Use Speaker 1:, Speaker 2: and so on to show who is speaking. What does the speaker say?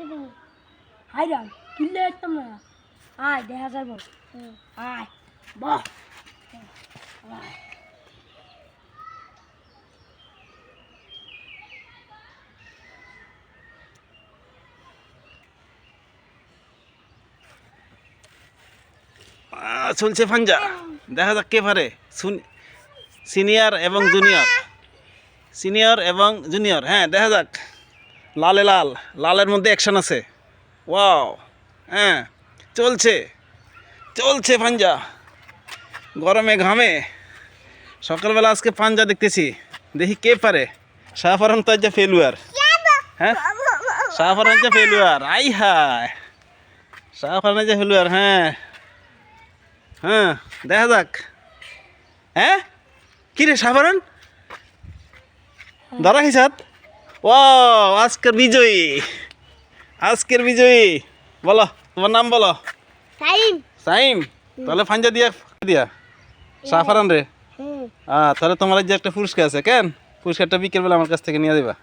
Speaker 1: দিবি
Speaker 2: হাই রাম কিনলে আসতাম না। আয় দেখা যাইব। আয় বাহ।
Speaker 3: চলছে ফাঞ্জা? দেখা যাক কে পারে। সিনিয়র এবং জুনিয়র। সিনিয়র এবং জুনিয়র। হ্যাঁ দেখা যাক। লালে লাল, লালের মধ্যে অ্যাকশন আছে। ওয়াও হ্যাঁ চলছে চলছে পাঞ্জা। গরমে ঘামে। সকালবেলা আজকে পাঞ্জা দেখতেছি। দেখি কে পারে। শাহফরান আজ ফেলুয়ার হ্যাঁ? শাহফরান যে ফেলুয়ার আই হায়। শাহফরান যে ফেলুয়ার হ্যাঁ। হ্যাঁ দেখা যাক। হ্যাঁ? কি রে সাধারণ ধরা হিসাব ও আজকের বিজয়ী আজকের বিজয়ী বলো তোমার নাম বলো।
Speaker 1: সাইম।
Speaker 3: সাইম? তাহলে ফাঞ্জা দিয়া দিয়া। সাফারান রে। হ্যাঁ তাহলে তোমার যে একটা পুরস্কার আছে কেন? পুরস্কারটা বিকেলবেলা আমার কাছ থেকে নিয়ে দেবা